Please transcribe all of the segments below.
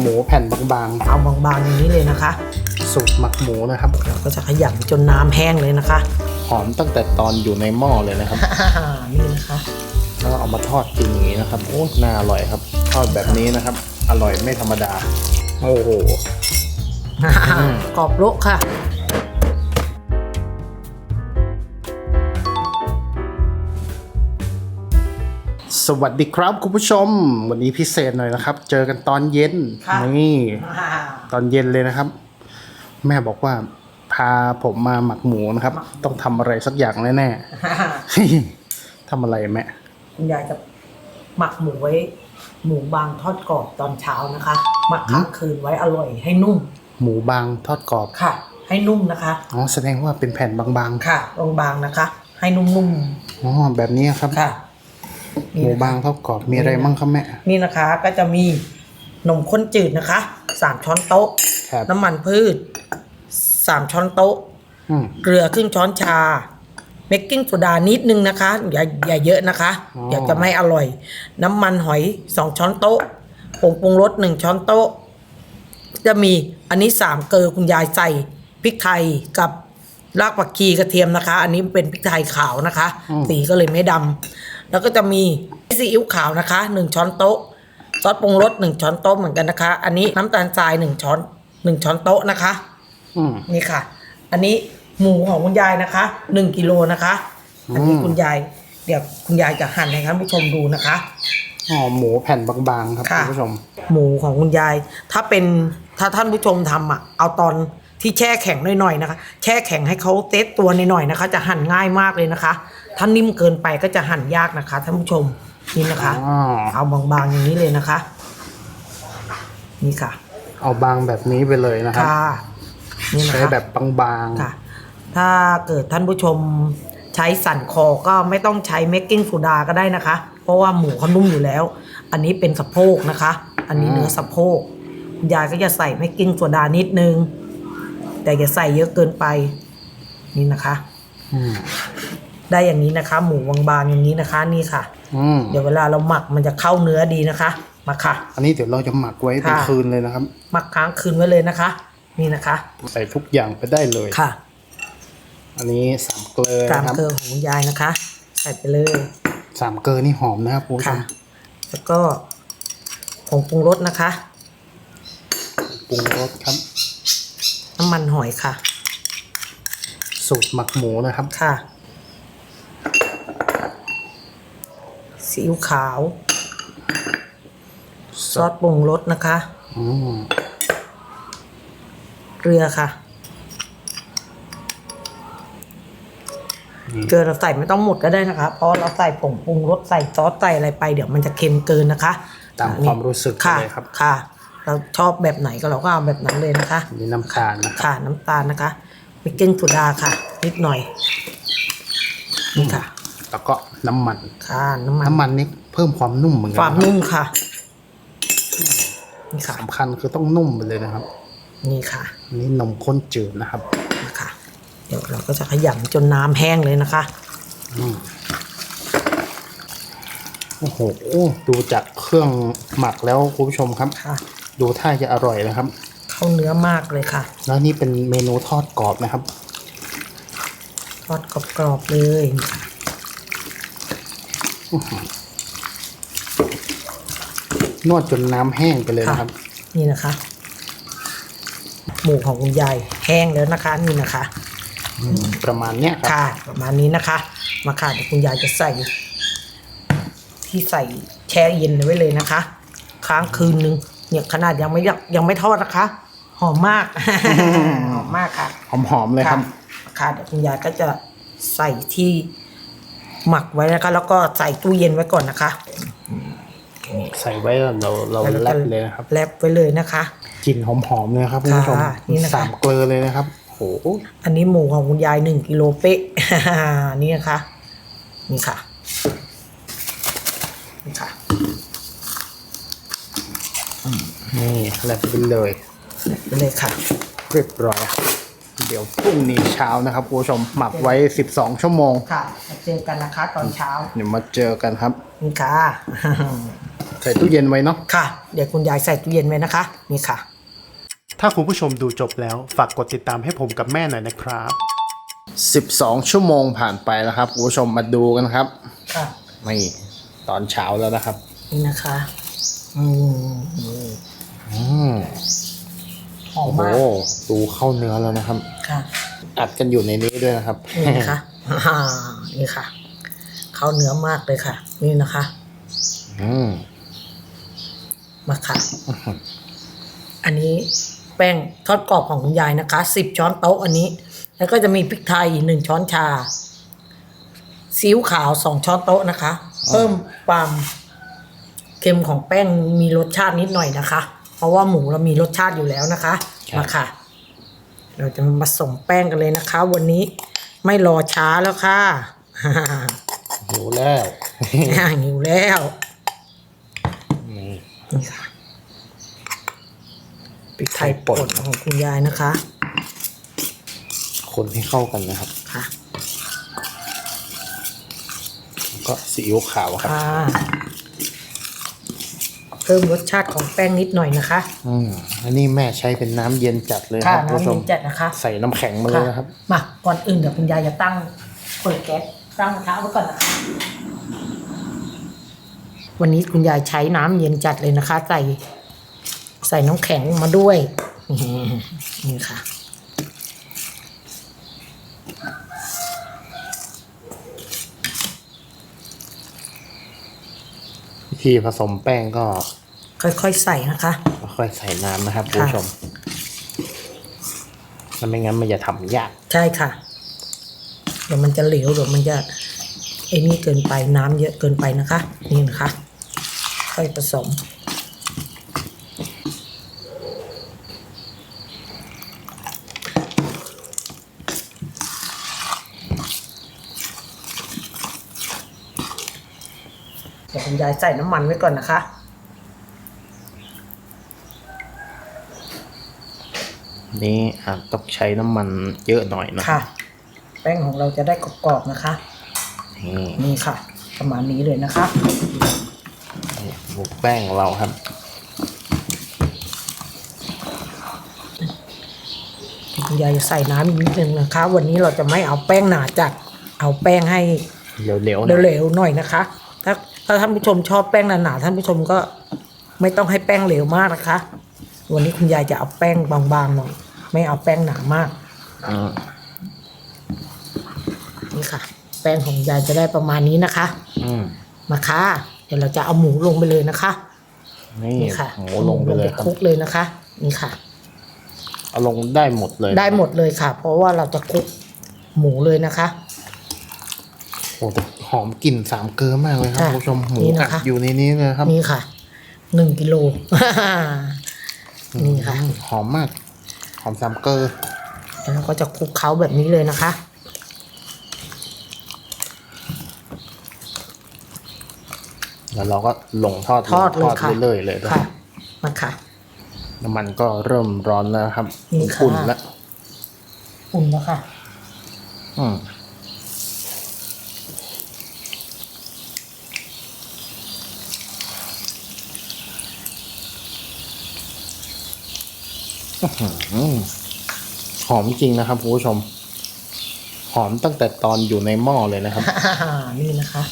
หมูแผ่นบางเอาบางๆอย่างนี้เลยนะคะ ๆ สูตรหมักหมูนะครับ เราก็จะขยำจนน้ำแห้งเลยนะคะหอมตั้งแต่ตอนอยู่ในหม้อเลยนะครับนี่นะคะ แล้วเอามาทอดกินอย่างนี้นะครับ โอ้น่าอร่อยครับ ทอดแบบนี้นะครับ อร่อยไม่ธรรมดา โอ้โห กรอบโละค่ะ สวัสดีครับคุณผู้ชม วันนี้พิเศษหน่อยนะครับ เจอกันตอนเย็นค่ะ นี่ตอนเย็นเลยนะครับ แม่บอกว่า พาผมมาหมักหมูนะครับ ต้องทำอะไรสักอย่างแน่ๆ ทำอะไรแม่คุณยายจะหมักหมูไว้ หมูบางทอดกรอบตอนเช้านะคะหมักค้างคืนไว้อร่อยให้นุ่มหมูบางทอดกรอบค่ะ ให้นุ่มนะคะ อ๋อแสดงว่าเป็นแผ่นบางค่ะบางๆนะคะ ให้นุ่มๆอ๋อแบบนี้ครับๆค่ะ หมูบางทอดกรอบมีอะไรมั่งครับแม่ นี่นะคะก็จะมีนมข้นจืดนะคะสามช้อนโต๊ะ ครับน้ำมันพืชสามช้อนโต๊ะ อืม เกลือครึ่งช้อนชาเบกกิ้งโซดานิดนึงนะคะ อย่าอย่าเยอะนะคะอ๋อเดี๋ยวจะไม่อร่อย น้ำมันหอยสองช้อนโต๊ะผงปรุงรสหนึ่งช้อนโต๊ะ จะมีอันนี้สามเกลือคุณยายใส่พริกไทยกับรากผักชีกระเทียมนะคะ อันนี้เป็นพริกไทยขาวนะคะ สีก็เลยไม่ดำ แล้วก็จะมีซีอิ๊วขาวนะคะหนึ่งช้อนโต๊ะ ซอสปรุงรสหนึ่งช้อนโต๊ะเหมือนกันนะคะ อันนี้น้ำตาลทรายหนึ่งช้อนหนึ่งช้อนโต๊ะนะคะอืมนี่ค่ะ อันนี้หมูของคุณยายนะคะหนึ่งกิโลนะคะ อันนี้อืมคุณยาย เดี๋ยวคุณยายจะหั่นให้ท่านผู้ชมดูนะคะอ๋อหมูแผ่นบางๆ ครับค่ะคุณผู้ชม หมูของคุณยาย ถ้าเป็นถ้าท่านผู้ชมทำอะ เอาตอน ที่แช่แข็งหน่อยๆนะคะ แช่แข็งให้เขาเตสตัวหน่อยๆนะคะ จะหั่นง่ายมากเลยนะคะ ถ้านิ่มเกินไปก็จะหั่นยากนะคะท่านผู้ชมนี่นะคะอ๋อเอาบางๆอย่างนี้เลยนะคะ นี่ค่ะเอาบางแบบนี้ไปเลยนะครับ ค่ะนี่นะใช้คะ แบบบางค่ะ ถ้าเกิดท่านผู้ชมใช้สันคอก็ไม่ต้องใช้เมกกิ้งโซดาก็ได้นะคะ เพราะว่าหมูเขานุ่มอยู่แล้ว อันนี้เป็นสะโพกนะคะ อันนี้เนื้อสะโพกคุณยายก็จะใส่เมกกิ้งโซดานิดนึง แต่อย่าใส่เยอะเกินไป นี่นะคะๆอืมได้อย่างนี้นะคะ หมูบางๆอย่างนี้นะคะ นี่ค่ะ อืมเดี๋ยวเวลาเราหมักมันจะเข้าเนื้อดีนะคะ มาค่ะ อันนี้เดี๋ยวเราจะหมักไว้เป็นค่ะ คืนเลยนะครับ หมักค้างคืนไว้เลยนะคะ นี่นะคะใส่ทุกอย่างไปได้เลย ค่ะ อันนี้สามเกลือตามนะครับเกลือของคุณยายนะคะ ใส่ไปเลย สามเกลือนี่หอมนะครับคุณผู้ชค่ะ มแล้วก็ผงปรุงรสนะคะปรุงรสครับ น้ำมันหอยค่ะ สูตรหมักหมูนะครับ ค่ะซีอิ๊วขาว ซอสปรุงรสนะคะอืมเกลือค่ะเกลือเราใส่ไม่ต้องหมดก็ได้นะคะ เพราะเราใส่ผงปรุงรสใส่ซอสใส่อะไรไป เดี๋ยวมันจะเค็มเกินนะคะตามความรู้สึกค่ะเลยครับ ค่ะ เราชอบแบบไหนก็เราก็เอาแบบนั้นเลยนะคะอันนี้น้ำตาลนะครับค่ะน้ำตาลนะคะเบกกิ้งโซดาค่ะ นิดหน่อยนี่ค่ะ แล้วก็น้ำมัน ค่ะน้ำมันน้ำมันนี่เพิ่มความนุ่มเหมือนกัความนะนุ่มค่ะนี่ค่ะ สำคัญคือต้องนุ่มไปเลยนะครับ นี่ค่ะอันนี้นมข้นจืดนะครับนะคะเดี๋ยวเราก็จะขยำจนน้ำแห้งเลยนะคะ อืมโอ้โหดูจากเครื่องหมักแล้วคุณผู้ชมครับ ค่ะ ดูท่าจะอร่อยนะครับ เข้าเนื้อมากเลยค่ะ แล้วนี่เป็นเมนูทอดกรอบนะครับ ทอดกรอบๆเลยนวดจนน้ำแห้งไปเลยค่ะนะครับ นี่นะคะ หมูของคุณยายแห้งแล้วนะคะนี่นะคะอืมประมาณเนี้ยครับค่ะ ประมาณนี้นะคะ มาค่ะเดี๋ยวคุณยายจะใส่ ที่ใส่แช่เย็นไว้เลยนะคะ ค้างคืนนึง เนี่ยขนาดยังไม่ยังยังไม่ทอดนะคะ หอมมาก หอมมากค่ะหอมๆเลยครับ ค่ะเดี๋ยวคุณยายก็จะใส่ที่หมักไว้นะคะ แล้วก็ใส่ตู้เย็นไว้ก่อนนะคะใส่ไว้แล้วเราเราวแลก็บเลยนะครับแลบไว้เลยนะคะกลิ่นหอมๆเลยครับคุณผู้ชมค่ะนี่นะคะ สามเกลือเลยนะครับโหอันนี้หมูของคุณยายหนึ่งกิโลเป๊ะ นี่นะคะ นี่ค่ะ นี่ค่ะ นี่แลบไปเลยไปเลยค่ะเรียบร้อยครับเดี๋ยวพรุ่งนี้เช้านะครับคุณผู้ชมหมักไว้ 12 ชั่วโมงค่ะมาเจอกันนะคะตอนเช้าเดี๋ยวมาเจอกันครับนี่ค่ะ ใส่ตู้เย็นไว้เนาะค่ะ เดี๋ยวคุณยายใส่ตู้เย็นไว้นะคะนี่ค่ะ ถ้าคุณผู้ชมดูจบแล้วฝากกดติดตามให้ผมกับแม่หน่อยนะครับ 12 ชั่วโมงผ่านไปแล้วครับคุณผู้ชมมาดูกันครับค่ะนี่ตอนเช้าแล้วนะครับ นี่นะคะ อืมอืม หอมโอ้โหมากดูเข้าเนื้อแล้วนะครับ ค่ะอัดกันอยู่ในนี้ด้วยนะครับ นี่นะคะอ่านี่ค่ะ เข้าเนื้อมากเลยค่ะ นี่นะคะ อืมมาค่ะ อันนี้แป้งทอดกรอบของคุณยายนะคะสิบช้อนโต๊ะอันนี้ แล้วก็จะมีพริกไทยหนึ่งช้อนชาซีอิ๊วขาวสองช้อนโต๊ะนะคะ เพิ่มความเค็มของแป้งมีรสชาตินิดหน่อยนะคะ เพราะว่าหมูเรามีรสชาติอยู่แล้วนะคะมาค่ะ เราจะมาผสมแป้งกันเลยนะคะ วันนี้ไม่รอช้าแล้วค่ะหิวแล้วหิวแล้วนี่นี่ค่ะพริกไทยป่นของคุณยายนะคะ คนให้เข้ากันนะครับค่ะแล้วก็ซีอิ๊วขาวครับค่ะเพิ่มรสชาติของแป้งนิดหน่อยนะคะ อืมอันนี้แม่ใช้เป็นน้ำเย็นจัดเลยคค่ะรับคุณผู้ชน้ำมเย็นจัดนะคะ ใส่น้ำแข็งมาเลยนะครับ มาก่อนอื่นเดี๋ยวคุณยายจะตั้งเปิดแก๊สตั้งกระทะไว้ก่อนนะคะวันนี้คุณยายใช้น้ำเย็นจัดเลยนะคะ ใส่ใส่น้ำแข็งมาด้วยนี่ค่ะ วิธีผสมแป้งก็ ค่อยๆใส่นะคะ ค่อยๆใส่น้ำนะครับคุณผู้ชมถ้าไม่งั้นมันจะทำยาก ใช่ค่ะ เดี๋ยวมันจะเหลวเดี๋ยวมันจะไอ้นี่เกินไปน้ำเยอะเกินไปนะคะ นี่นะคะ ค่อยผสมเดี๋ยวคุณยายใส่น้ำมันไว้ก่อนนะคะ นี่อาจต้องใช้น้ำมันเยอะหน่อยนะค่ะ แป้งของเราจะได้กรอบๆนะคะ นี่นี่ค่ะ ประมาณนี้เลยนะคะบุกแป้งของเราครับคุณยายจะใส่น้ำอีกนิดนึงนะคะ วันนี้เราจะไม่เอาแป้งหนาจัดเอาแป้งให้เหลวๆหน่อยเหลวๆหน่อยนะคะ ถ้าถ้าท่านผู้ชมชอบแป้งหนาๆท่านผู้ชมก็ไม่ต้องให้แป้งเหลวมากนะคะ วันนี้คุณยายจะเอาแป้งบางๆหน่อย ไม่เอาแป้งหนามากอืมนี่ค่ะ แป้งของยายจะได้ประมาณนี้นะคะ อืมมาค่ะ เดี๋ยวเราจะเอาหมูลงไปเลยนะคะ นี่นี่ค่ะหมูลงไปเลยครับ คลุกเลยนะคะ นี่ค่ะ เอาลงได้หมดเลยได้หมดเลยค่ะ เพราะว่าเราจะคลุกหมูเลยนะคะ โอ้แต่หอมกลิ่นสามเกลือมากเลยครับค่ะคุณผู้ชมหมูนี่อันะดคะ อยู่ในนี้เลยครับนี่ค่ะหนึ่งกิโล นี่ค่ะอืมหอมมาก หอมสามเกลือแล้วเราก็จะคลุกเคล้าแบบนี้เลยนะคะ แล้วเราก็ลงทอดทอดเลยทอดค่ะเรื่อยๆเลยด้วยค่ะมาค่ะ น้ำมันก็เริ่มร้อนแล้วครับนี่ค่ะอุ่นแล้วอุ่นแล้วค่ะ อืม หือหอมจริงนะครับคุณผู้ชม หอมตั้งแต่ตอนอยู่ในหม้อเลยนะครับ นี่นะคะ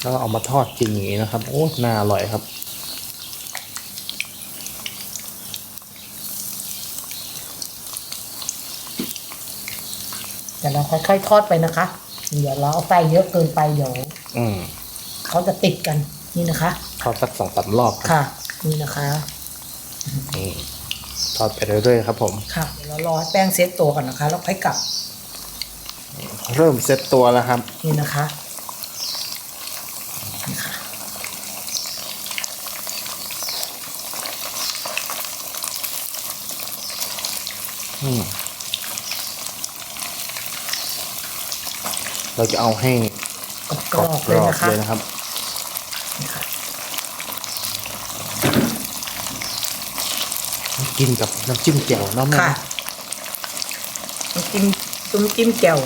แล้วก็เอามาทอดจริงอย่างนี้นะครับ โอ้น่าอร่อยครับ เดี๋ยวเราค่อยๆทอดไปนะคะ เดี๋ยวเราเอาใส่เยอะเกินไปเดี๋ยวอืมเขาจะติดกันนี่นะคะทอดสักสองสามรอบครับค่ะ นี่นะคะ นี่ ทอดไปเรื่อยๆครับผม ค่ะเดี๋ยวเรารอให้แป้งเซตตัวก่อนนะคะ แล้วค่อยกลับเริ่มเซ็ตตัวแล้วครับ นี่นะคะนี่ค่ะอืมเราจะเอาให้กรอบๆเลยนะคะ เลยนะครับ นี่ค่ะ กินกับน้ำจิ้มแจ่วเนาะแม่ค่ะน้ำจิ้มน้ำจิ้มแจ่ว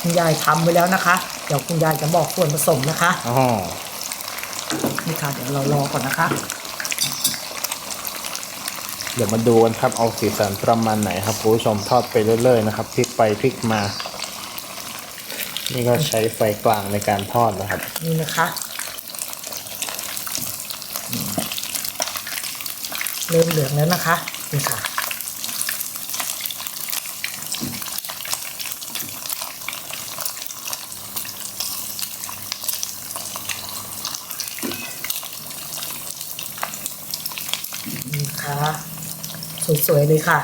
คุณยายทำไว้แล้วนะคะ เดี๋ยวคุณยายจะบอกส่วนผสมนะคะ อ๋อนี่ค่ะ เดี๋ยวเรารอก่อนนะคะเดี๋ยวมาดูกันครับเอาสีสันประมาณไหนครับคุณผู้ชมทอดไปเรื่อยๆนะครับพลิกไปพลิกมา นี่ก็ใช้ไฟกลางในการทอดนะครับ นี่นะคะเริ่มเหลือง แล้วนะคะนี่ค่ะนี่ค่ะสวยๆเลยค่ะ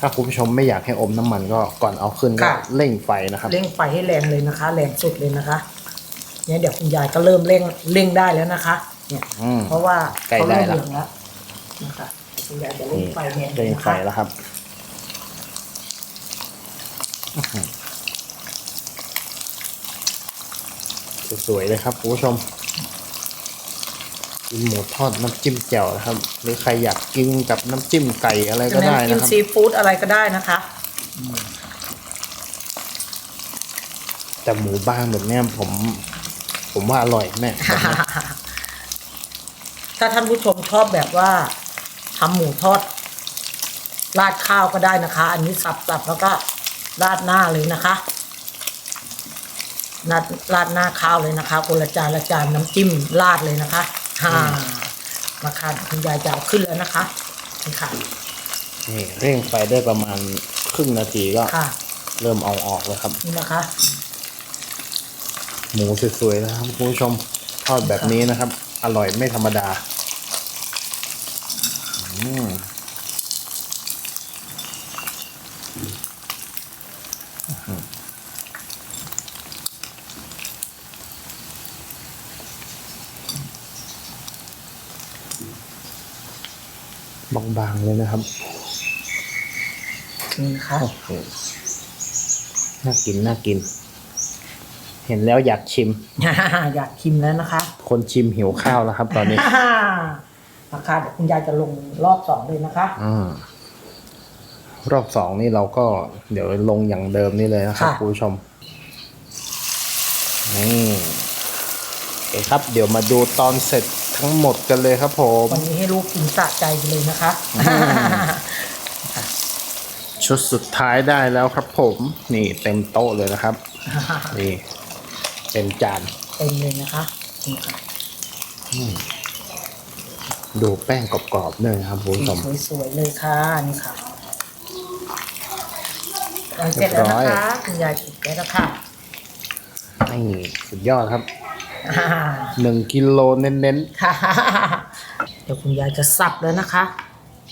ถ้าคุณผู้ชมไม่อยากให้อมน้ำมันก็ก่อนเอาขึ้นก็ค่ะ เร่งไฟนะครับ เร่งไฟให้แรงเลยนะคะ แรงสุดเลยนะคะเนี่ยเดี๋ยวคุณยายก็เริ่มเร่งเร่งได้แล้วนะคะ เนี่ย อืม เพราะว่าใกล้เขาได้เริ่มละ เหลืองแล้วนะคะคุณยายจะเร่งนี่ไฟแรงเร่งนะไฟคะแล้วครับอื้อหือสวยๆเลยครับคุณผู้ชมกินหมูทอดน้ำจิ้มแจ่วนะครับ หรือใครอยากกินกับน้ำจิ้มไก่อะไรก็ได้น้ำจิ้นะมครับซีฟู้ดอะไรก็ได้นะคะ แต่หมูบ้างแบบเนี้ยผม ผมว่าอร่อยแม่แบบเนี้ย ถ้าท่านผู้ชมชอบแบบว่าทำหมูทอด ราดข้าวก็ได้นะคะ อันนี้สับๆแล้วก็ราดหน้าเลยนะคะราดราดหน้าข้าวเลยนะคะคนละจานละจานน้ำจิ้มราดเลยนะคะฮ่ามาค่ะคุณยายจะเอาขึ้นแล้วนะคะนี่ค่ะนี่เร่งไฟได้ประมาณครึ่งนาทีก็ค่ะ เริ่มเอาออกแล้วครับ นี่นะคะ หมูสวยๆนะครับคุณผู้ชมทอดแบบนี้นะครับ อร่อยไม่ธรรมดาอืมบางๆเลยนะครับนี่นะคะโอ้โหน่ากินน่ากิน เห็นแล้วอยากชิม อยากชิมแล้วนะคะ คนชิมหิวข้าวแล้วครับตอนนี้ นะคะเดี๋ยวคุณยายจะลงรอบสองเลยนะคะ อมรอบสองนี่เราก็เดี๋ยวลงอย่างเดิมนี่เลยนะครับค่ะ คุณผู้ชมนี่โอเคครับ เดี๋ยวมาดูตอนเสร็จทั้งหมดกันเลยครับผม วันนี้ให้ลูกกินสะใจไปเลยนะคะชุดสุดท้ายได้แล้วครับผม นี่เต็มโต๊ะเลยนะครับ นี่เต็มจาน เต็มเลยนะคะ นี่ค่ะดูแป้งกรอบๆด้วยนะครับคุณผู้ชม สวยๆเลยค่ะนี่ค่ะเอาเสร็จแล้วนะคะคุณยายกินได้แล้วค่ะนี่สุดยอดครับหนึ่งกิโลเน้นค่ะเดี๋ยวคุณยายจะสับแล้วนะคะ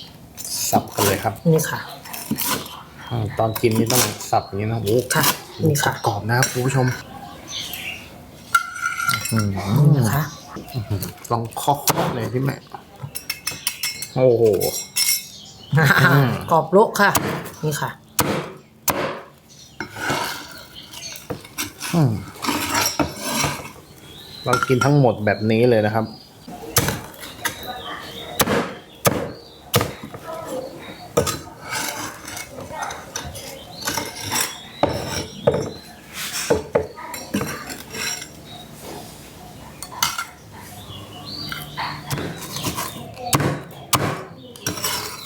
ๆ สับกันเลยครับนี่ค่ะอ่าตอนกินนี่ต้องสับอย่างนี้นะโอ้ค่ะหมูนี่ค่ะ กรอบๆนะครับคุณผู้ชมอื้อหือ นี่นะคะลองเคาะๆเลยพี่แม่ โอ้โหมกรอบโละค่ะ นี่ค่ะอืมเรากินทั้งหมดแบบนี้เลยนะครับ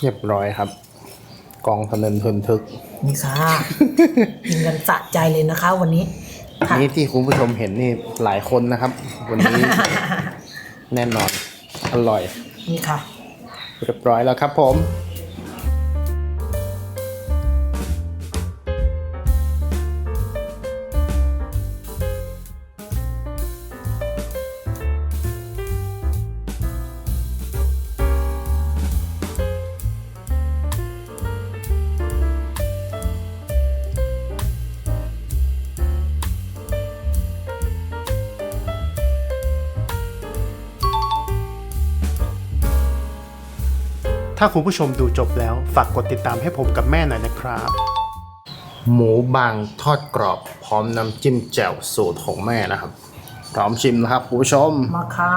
เรียบร้อยครับ กองพนันทึนทึก นี่ค่ะกินกันสะใจเลยนะคะ วันนี้ค่ะนี่ที่คุณผู้ชมเห็นนี่หลายคนนะครับ วันนี้ แน่นอน อร่อย นี่ค่ะ เรียบร้อยแล้วครับผม ถ้าคุณผู้ชมดูจบแล้ว ฝากกดติดตามให้ผมกับแม่หน่อยนะครับ หมูบางทอดกรอบ พร้อมน้ำจิ้มแจ่วสูตรของแม่นะครับ พร้อมชิมนะครับคุณผู้ชม มาค่ะ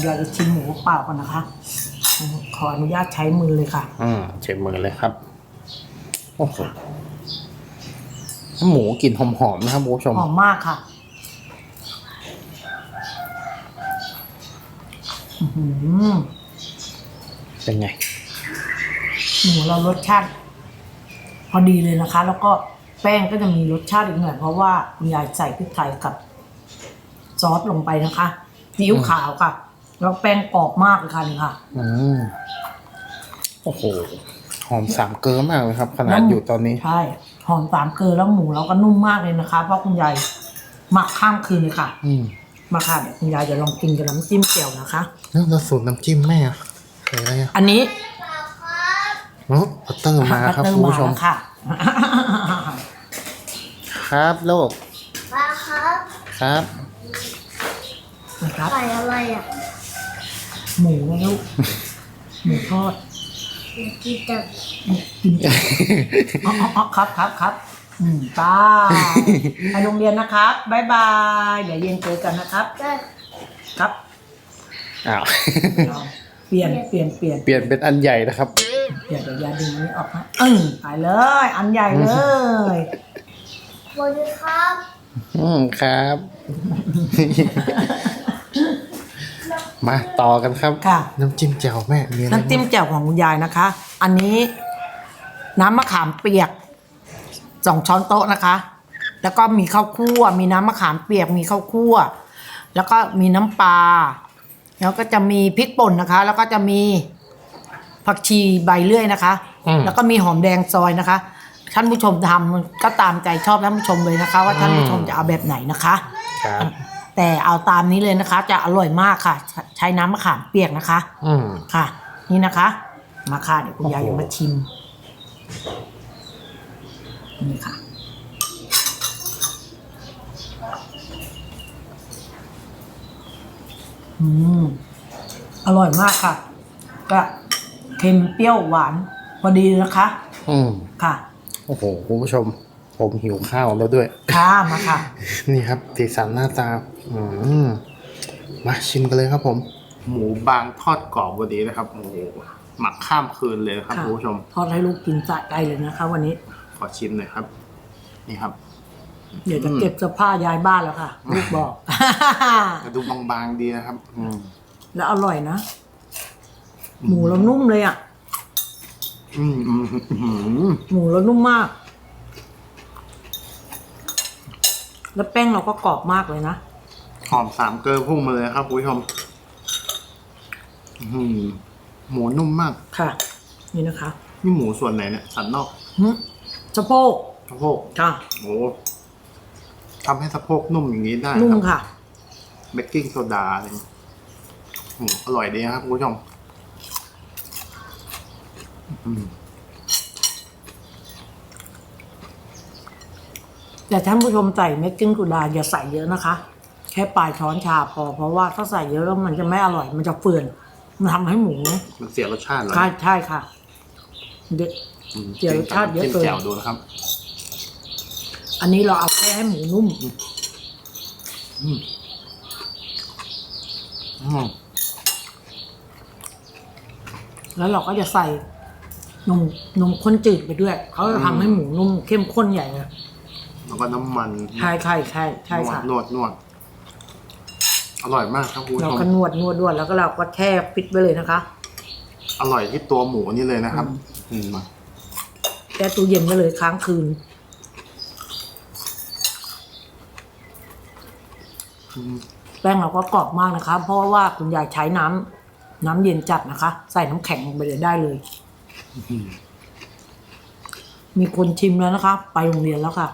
เดี๋ยวจะชิมหมูเปล่ากันนะคะ ขออนุญาตใช้มือเลยค่ะ อืมใช้มือเลยครับโอ้โหหมูกลิ่นหอมๆนะครับคุณผู้ชม หอมมากค่ะอืม เป็นไง หมูเรารสชาติ พอดีเลยนะคะ แล้วก็แป้งก็จะมีรสชาติอีกหน่อยเพราะว่าคุณยายใส่พริกไทยกับซอสลงไปนะคะซีอิ๊วขาวค่ะ แล้วแป้งกรอบมากเลยค่ะนี่ค่ะ อืมโอ้โห หอมสามเกลือมากเลยครับ ขนาดอยู่ตอนนี้ ใช่หอมสามเกลือแล้วหมูเราก็นุ่มมากเลยนะคะ เพราะคุณยายหมักข้ามคืนเลยค่ะ อืมมาค่ะเดี๋ยวคุณยายจะลองกินกับน้ำจิ้มเจียวนะคะ แล้วเราสูตรน้ำจิ้มแม่ อะอะไรอะอันนี้เนาะบัตเตอร์มาครับบัตเตอคุณผู้ชมแล้วค่ะ ครับโลกป้าครับครับนะครับไก่อะไรอะ หมูนะลูกหมูทอดอยากกินแต่กินอ๋ออ๋ออ๋อครับครับครับอืมไป้าไปโรงเรียนนะครับบ๊ายบาย เดี๋ยวเย็นเจอกันนะครับแต่ครับ อ้าวเปลี่ยนเปลี่ยนเปลี่ยนเปลี่ยนเป็นอันใหญ่นะครับเดี๋ยวเดี๋ยวยาดึงอันนี้ออกฮะอึ้งไปเลย อันใหญ่เลยสวัสดีครับ อืมครับ มาต่อกันครับ ค่ะ น้ำจิ้มแจ่วแม่มีอะไรน้ำจิ้มแจ่วของคุณยายนะคะ อันนี้ น้ำมะขามเปียกสองช้อนโต๊ะนะคะ แล้วก็มีข้าวคั่ว มีน้ำมะขามเปียก มีข้าวคั่ว แล้วก็มีน้ำปลา แล้วก็จะมีพริกป่นนะคะ แล้วก็จะมีผักชีใบเลื่อยนะคะ อืม แล้วก็มีหอมแดงซอยนะคะ ท่านผู้ชมทำก็ตามใจชอบท่านผู้ชมเลยนะคะ ว่าท่านผู้ชมจะเอาแบบไหนนะคะ ครับ แต่เอาตามนี้เลยนะคะ จะอร่อยมากค่ะ ใช้น้ำมะขามเปียกนะคะ อืม ค่ะ นี่นะคะ มาค่ะเดี๋ยวคุณยายโอ้จะโหมาชิม นี่ค่ะ อืมอร่อยมากค่ะ ก็เค็มเปรี้ยวหวานพอดีนะคะ อืมค่ะ โอ้โหคุณผู้ชม ผมหิวข้าวแล้วด้วย ค่ะมาค่ะ นี่ครับสีสันหน้าตา อืมมาชิมกันเลยครับผม หมูบางทอดกรอบพอดีนะครับโอ้โหหมักข้ามคืนเลยนะครับค่ะ คุณผู้ชม ทอดให้ลูกกินสะใจเลยนะคะ วันนี้ขอชิมหน่อยครับ นี่ครับ เดี๋ยวจะเก็บเสื้อผ้าย้ายบ้านแล้วค่ะลูกบอกดูบางๆดีนะครับ อืมแล้วอร่อยนะ หมูเรานุ่มเลยอะ อืมอืมอืมหมูเรานุ่มมาก แล้วแป้งเราก็กรอบมากเลยนะ หอมสามเกลือพุ่งมาเลยครับคุณผู้ชมอื้อหือหมูนุ่มมาก ค่ะ นี่นะคะนี่หมูส่วนไหนเนี่ย สันนอกหึสะโพกสะโพกค่ะ โอ้ ทำให้สะโพกนุ่มอย่างนี้ได้นุ่มครับค่ะ เบกกิ้งโซดาอะไรอย่างเงี้ยอืมอร่อยดีนะครับคุณผู้ชมอืมแต่ท่านผู้ชมใส่เม็ดกิ้งกุดาอย่าใส่เยอะนะคะ แค่ปลายช้อนชาพอเพราะว่าถ้าใส่เยอะแล้วมันจะไม่อร่อย มันจะเฟื่อนมันทำให้หมูมันเสียรสชาติเหรอใช่ใช่ค่ะเด็ดอืมเสียรสชาติเยอะเกินจิ้มแจ่วดูนะครับ อันนี้เราเอาแค่ให้หมูนุ่ม อืมอืมแล้วเราก็จะใส่นมนมข้นจืดไปด้วย เขาจะทำให้หมูนุ่มเข้มข้นใหญ่เลยแล้วก็น้ำมันใช่ใช่ใช่ใช่ค่ะนวดนวดนวดอร่อยมากครับคุณผู้เราชมก็นวดนวดนวดแล้วก็เราก็แช่ฟิตไว้เลยนะคะ อร่อยที่ตัวหมูนี่เลยนะครับอืมมาแช่ตู้เย็นไว้เลยค้างคืน อืม แป้งเราก็กรอบมากนะคะ เพราะว่าคุณยายใช้น้ำน้ำเย็นจัดนะคะ ใส่น้ำแข็งลงไปเลยได้เลย มีคนชิมแล้วนะคะ ไปโรงเรียนแล้วค่ะ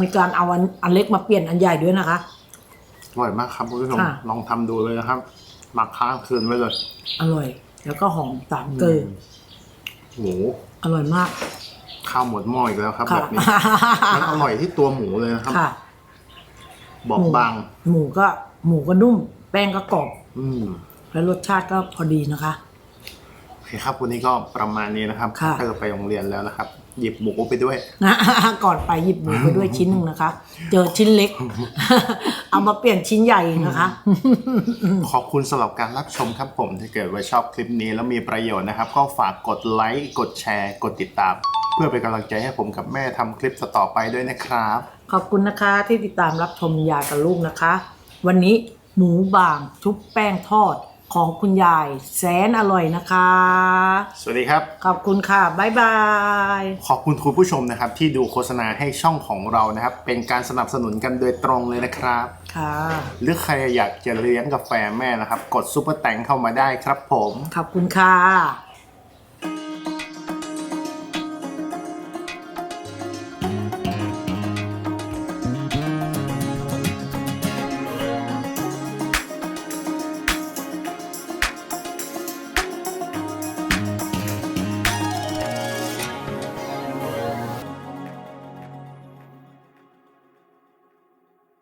มีการเอาอันอันเล็กมาเปลี่ยนอันใหญ่ด้วยนะคะ อร่อยมากครับคุณผู้ชมค่ะ ลองทำดูเลยนะครับหมักค้างคืนไว้เลยอร่อย แล้วก็หอมสามเกลือหมูอร่อยมากข้าวหมดหม้ออีกแล้วครับ ค่ะแบบนี้มันอร่อยที่ตัวหมูเลยนะครับ ค่ะ บอกบาง หมูก็หมูก็นุ่ม แป้งก็กรอบอืมแล้วรสชาติก็พอดีนะคะ โอเคครับวันนี้ก็ประมาณนี้นะครับค่ะเธอไปโรงเรียนแล้วนะครับ หยิบหมูไปด้วย นะก่อนไปหยิบหมูไปด้วยชิ้นหนึ่งนะคะ เจอชิ้นเล็ก เอามาเปลี่ยนชิ้นใหญ่นะคะ ขอบคุณสำหรับการรับชมครับผม ถ้าเกิดว่าชอบคลิปนี้แล้วมีประโยชน์นะครับ ก็ฝากกดไลค์ กดแชร์ กดติดตาม เพื่อเป็นกำลังใจให้ผมกับแม่ทำคลิปต่อๆไปด้วยนะครับ ขอบคุณนะคะที่ติดตามรับชมยายกับลูกนะคะ วันนี้หมูบางชุบแป้งทอดของคุณยายแสนอร่อยนะคะ สวัสดีครับ ขอบคุณค่ะ บ๊ายบาย ขอบคุณคุณผู้ชมนะครับ ที่ดูโฆษณาให้ช่องของเรานะครับ เป็นการสนับสนุนกันโดยตรงเลยนะครับ ค่ะ หรือใครอยากจะเลี้ยงกาแฟแม่นะครับ กดซุปเปอร์แตงเข้ามาได้ครับผม ขอบคุณค่ะ